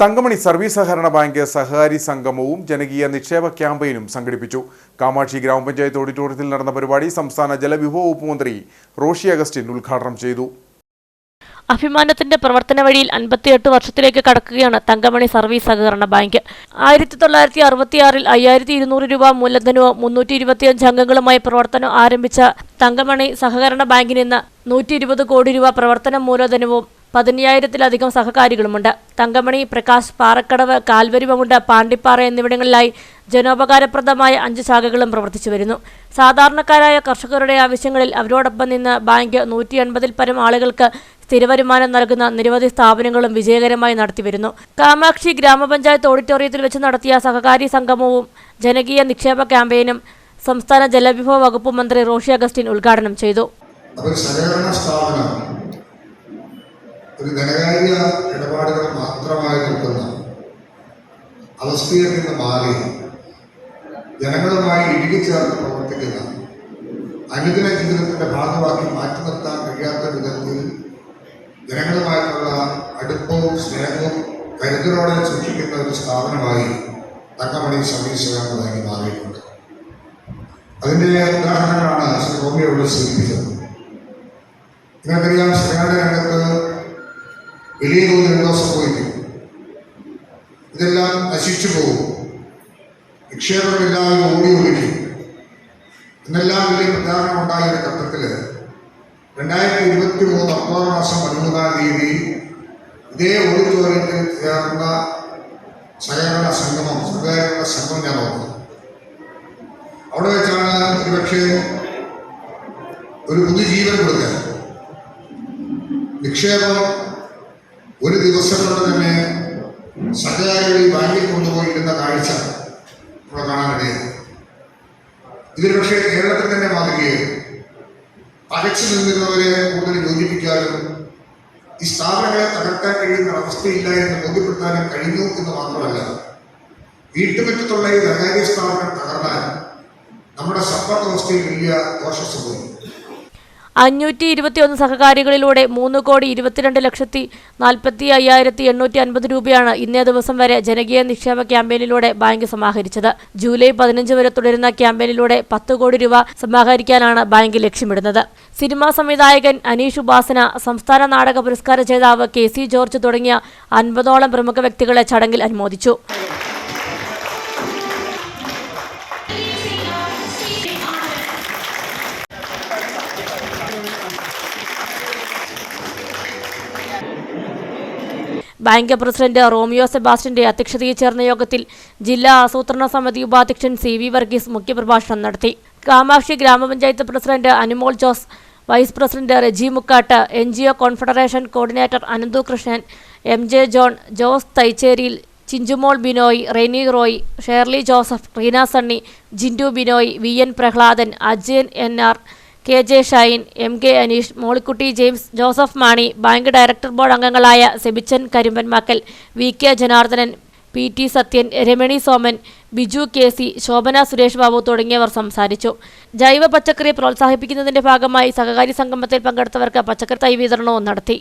Thankamani service സഹകരണ bank സഹകാരി സംഗമവും ജനകീയ നിക്ഷേപ ക്യാമ്പയിനും സംഘടിപ്പിച്ചു. കാമാക്ഷി ഗ്രാമപഞ്ചായത്ത് ഓഡിറ്റോറിയത്തിൽ നടന്ന പരിപാടി സംസ്ഥാന ജലവിഭവ വകുപ്പ് മന്ത്രി റോഷി അഗസ്റ്റിൻ ഉദ്ഘാടനം ചെയ്തു. അഭിമാനത്തിന്റെ പ്രവർത്തന വഴിയിൽ അൻപത്തിയെട്ട് വർഷത്തിലേക്ക് കടക്കുകയാണ് തങ്കമണി സർവീസ് സഹകരണ ബാങ്ക്. ആയിരത്തി തൊള്ളായിരത്തി അറുപത്തിയാറിൽ അയ്യായിരത്തി ഇരുന്നൂറ് രൂപ മൂലധനവും മുന്നൂറ്റി ഇരുപത്തിയഞ്ച് അംഗങ്ങളുമായി പ്രവർത്തനം ആരംഭിച്ച തങ്കമണി സഹകരണ ബാങ്കിന് ഇന്ന് നൂറ്റി ഇരുപത് കോടി രൂപ പ്രവർത്തന മൂലധനവും പതിനയ്യായിരത്തിലധികം സഹകാരികളുമുണ്ട്. തങ്കമണി പ്രകാശ് പാറക്കടവ് കാൽവരിമമുണ്ട് പാണ്ടിപ്പാറ എന്നിവിടങ്ങളിലായി ജനോപകാരപ്രദമായ അഞ്ച് ശാഖകളും പ്രവർത്തിച്ചു വരുന്നു. സാധാരണക്കാരായ കർഷകരുടെ ആവശ്യങ്ങളിൽ അവരോടൊപ്പം നിന്ന് ബാങ്ക് നൂറ്റി എൺപതിൽ പരം ആളുകൾക്ക് സ്ഥിരവരുമാനം നൽകുന്ന നിരവധി സ്ഥാപനങ്ങളും വിജയകരമായി നടത്തിവരുന്നു കാമാക്ഷി ഗ്രാമപഞ്ചായത്ത് ഓഡിറ്റോറിയത്തിൽ വെച്ച് നടത്തിയ സഹകാരി സംഗമവും ജനകീയ നിക്ഷേപ ക്യാമ്പയിനും സംസ്ഥാന ജലവിഭവ വകുപ്പ് മന്ത്രി റോഷി അഗസ്റ്റിൻ ഉദ്ഘാടനം ചെയ്തു. ഒരു ധനകാര്യ ഇടപാടുകൾ മാത്രമായി നിൽക്കുന്ന അവസ്ഥയിൽ നിന്ന് മാറി ജനങ്ങളുമായി ഇഴുകിച്ചേർന്ന് പ്രവർത്തിക്കുന്ന അനുദിന ജീവിതത്തിന്റെ ഭാഗമാക്കി മാറ്റി നിർത്താൻ കഴിയാത്ത വിധത്തിൽ ജനങ്ങളുമായിട്ടുള്ള അടുപ്പവും സ്നേഹവും കരുതലോടെ സൂക്ഷിക്കുന്ന ഒരു സ്ഥാപനമായി തങ്കമണി സർവീസ് തുടങ്ങി മാറിയിട്ടുണ്ട്. അതിന്റെ ഉദാഹരണങ്ങളാണ് ശ്രീ ഹോമിയോട് സൂചിപ്പിച്ചത്. നിങ്ങൾക്കറിയാം സഹകരണ രംഗത്ത് വലിയ തോതിൽ എന്തോ സംഭവിക്കും ഇതെല്ലാം നശിച്ചു പോകും. നിക്ഷേപമില്ലാതെ ഓടി ഒലിക്കും എന്നെല്ലാം വലിയ പ്രചാരണം ഉണ്ടായ ഘട്ടത്തിൽ രണ്ടായിരത്തി ഇരുപത്തി മൂന്ന് ഒക്ടോബർ മാസം പതിമൂന്നാം തീയതി ഇതേ ഓഡിറ്റോറിയത്തിൽ ചേർന്ന സഹകരണ സംഗമം സഹകരണ സംഘം ഞാൻ ഓർത്തു. അവിടെ വെച്ചാണ് ഒരുപക്ഷെ ഒരു പുതുജീവൻ കൊടുക്കുക നിക്ഷേപം ഒരു ദിവസം കൊണ്ട് തന്നെ സഹകാരികളിൽ ബാങ്കിൽ കൊണ്ടുപോയിരുന്ന കാഴ്ച ഇവിടെ കാണാനിടയായി. ഇതിൽ പക്ഷേ കേരളത്തിൽ തന്നെ മാതൃകയായി. പകച്ചു നിന്നിരുന്നവരെ കൂടുതൽ യോജിപ്പിക്കാനും ഈ സ്ഥാപനങ്ങളെ തകർക്കാൻ കഴിയുന്ന അവസ്ഥയില്ല എന്ന് ബോധ്യപ്പെടുത്താനും കഴിഞ്ഞു എന്ന് മാത്രമല്ല വീട്ടുമുറ്റത്തുള്ള ഈ ധനകാര്യ സ്ഥാപനം തകർന്നാൽ നമ്മുടെ സമ്പദ് വ്യവസ്ഥയിൽ വലിയ ദോഷം സംഭവിക്കും. അഞ്ഞൂറ്റി ഇരുപത്തിയൊന്ന് സഹകാരികളിലൂടെ മൂന്ന് കോടി ഇരുപത്തിരണ്ട് ലക്ഷത്തി നാൽപ്പത്തി അയ്യായിരത്തി എണ്ണൂറ്റി അൻപത് രൂപയാണ് ഇന്നേ ദിവസം വരെ ജനകീയ നിക്ഷേപ ക്യാമ്പയിനിലൂടെ ബാങ്ക് സമാഹരിച്ചത്. ജൂലൈ പതിനഞ്ച് വരെ തുടരുന്ന ക്യാമ്പയിനിലൂടെ പത്ത് കോടി രൂപ സമാഹരിക്കാനാണ് ബാങ്ക് ലക്ഷ്യമിടുന്നത്. സിനിമാ സംവിധായകൻ അനീഷ് ഉപാസന സംസ്ഥാന നാടക പുരസ്കാര ജേതാവ് കെ സി ജോർജ് തുടങ്ങിയ അൻപതോളം പ്രമുഖ വ്യക്തികളെ ചടങ്ങിൽ അനുമോദിച്ചു. ബാങ്ക് പ്രസിഡന്റ് റോമിയോ സെബാസ്റ്റ്യന്റെ അധ്യക്ഷതയിൽ ചേർന്ന യോഗത്തിൽ ജില്ലാ ആസൂത്രണ സമിതി ഉപാധ്യക്ഷൻ സി വി വർഗീസ് മുഖ്യപ്രഭാഷണം നടത്തി. കാമാക്ഷി ഗ്രാമപഞ്ചായത്ത് president Anumol Jose vice president Reji Mukkattu N G O confederation coordinator Ananthu Krishnan M J John Jose തൈച്ചേരിയിൽ Chinchumol Binoy Reni Roy Shirley Joseph Reena Sunny Jindu Binoy V N Prahladan Ajayan N R K J Shine M K Aneesh Mollykutty James Joseph Mani bank director board അംഗങ്ങളായ Sebichan Karimbanmakkal V K Janardhanan P T Sathyan Ramani Soman Biju K C Shobhana Suresh Babu തുടങ്ങിയവർ സംസാരിച്ചു. ജൈവ പച്ചക്കറി പ്രോത്സാഹിപ്പിക്കുന്നതിന്റെ ഭാഗമായി സഹകാരി സംഗമത്തിൽ പങ്കെടുത്തവർക്ക് പച്ചക്കറി തൈ വിതരണവും നടത്തി.